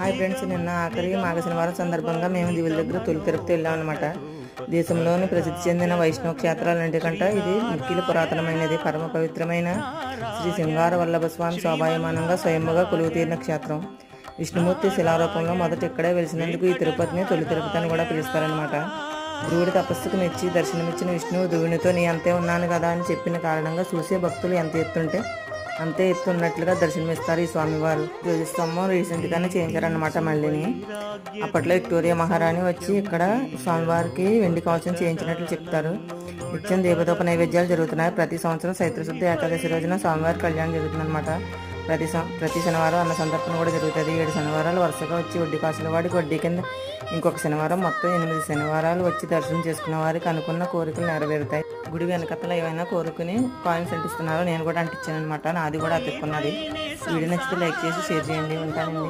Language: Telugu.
హాయ్ ఫ్రెండ్స్ నిన్న ఆఖరి మాఘ శనివారం సందర్భంగా మేము దివుల దగ్గర తొలి తిరుపతి వెళ్ళాం అనమాట దేశంలోని ప్రసిద్ధి చెందిన వైష్ణవ క్షేత్రాలన్నిటికంటే ఇది ముఖ్యులు పురాతనమైనది. పరమ పవిత్రమైన శ్రీ సింగార వల్లభ స్వామి శోభాయమానంగా స్వయంగా కొలువు తీరిన క్షేత్రం. విష్ణుమూర్తి శిలారూపంలో మొదట ఇక్కడే వెలిసినందుకు ఈ తిరుపతిని తొలి తిరుపతి అని కూడా పిలుస్తారనమాట ధ్రువుడి తపస్సుకు మెచ్చి దర్శనమిచ్చిన విష్ణువు ధ్రువునితో నీ అంతే ఉన్నాను కదా అని చెప్పిన కారణంగా చూసే భక్తులు ఎంత ఎత్తుంటే అంతే ఎత్తున్నట్లుగా దర్శనమిస్తారు ఈ స్వామివారు. ధ్వజస్తంభం రీసెంట్గానే చేయించారన్నమాట మళ్ళీని. అప్పట్లో విక్టోరియా మహారాణి వచ్చి ఇక్కడ స్వామివారికి వెండి కవచం చేయించినట్లు చెప్తారు. నిత్యం దేవదోప నైవేద్యాలు జరుగుతున్నాయి. ప్రతి సంవత్సరం చైత్రశుద్ధ ఏకాదశి రోజున స్వామివారి కళ్యాణం జరుగుతుందన్నమాట. ప్రతి సం- ప్రతి శనివారం అన్న సందర్భం కూడా జరుగుతుంది. ఏడు శనివారాలు వరుసగా వచ్చి వడ్డీ కాసుల వాడికి వడ్డీ కింద ఇంకొక శనివారం మొత్తం ఎనిమిది శనివారాలు వచ్చి దర్శనం చేసుకున్న వారికి అనుకున్న కోరికలు నెరవేరుతాయి. గుడి వెనకతల ఏమైనా కోరుకుని కాయిన్స్ అంటిస్తున్నారో నేను కూడా అంటించాను అనమాట నాది కూడా అతుక్కున్నది. వీడియో నచ్చితే లైక్ చేసి షేర్ చేయండి. ఉంటానండి.